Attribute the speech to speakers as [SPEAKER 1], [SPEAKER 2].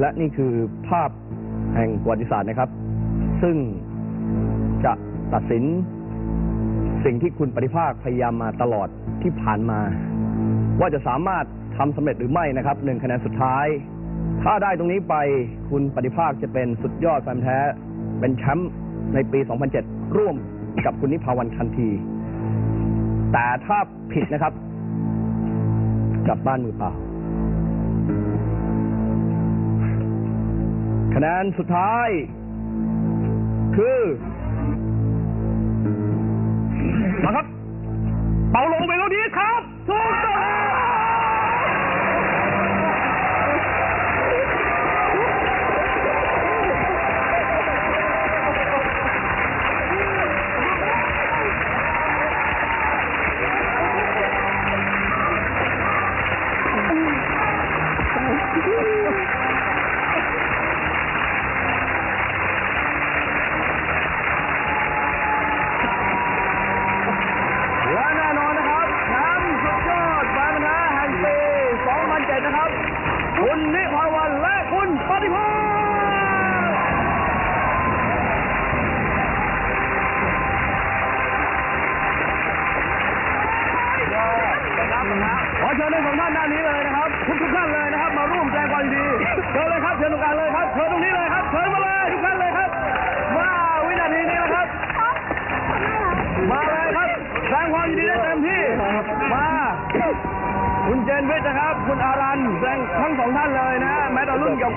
[SPEAKER 1] และนี่คือภาพแห่งประวัติศาสตร์นะครับ ซึ่งจะตัดสินสิ่งที่คุณปฏิภาคพยายามมาตลอดที่ผ่านมา ว่าจะสามารถทำสำเร็จหรือไม่นะครับหนึ่งคะแนนสุดท้าย ถ้าได้ตรงนี้ไปคุณปฏิภาคจะเป็นสุดยอดแฟนแท้ เป็นแชมป์ในปี 2007 ร่วมกับคุณนิพาวันทันที แต่ถ้าผิดนะครับ กลับบ้านมือเปล่า คะแนนสุดท้าย คือ นะครับ คุณนิพาวันและคุณปฏิภาณขอเชิญทั้งสองท่านด้านนี้เลยนะครับ ทุกทุกท่านเลยนะครับ มาร่วมแสดงความยินดีเชิญเลยครับเชิญตรงกลางเลยครับเชิญตรงนี้เลยครับเชิญมาเลยทุกท่านเลยครับมาวินาทีนี้นะครับ มาเลยครับแสดงความยินดีได้เต็มที่มา คุณเจนวิทย์นะครับ คุณอารันแสดงทั้งสองท่านเลยนะแม้แต่รุ่นเก่า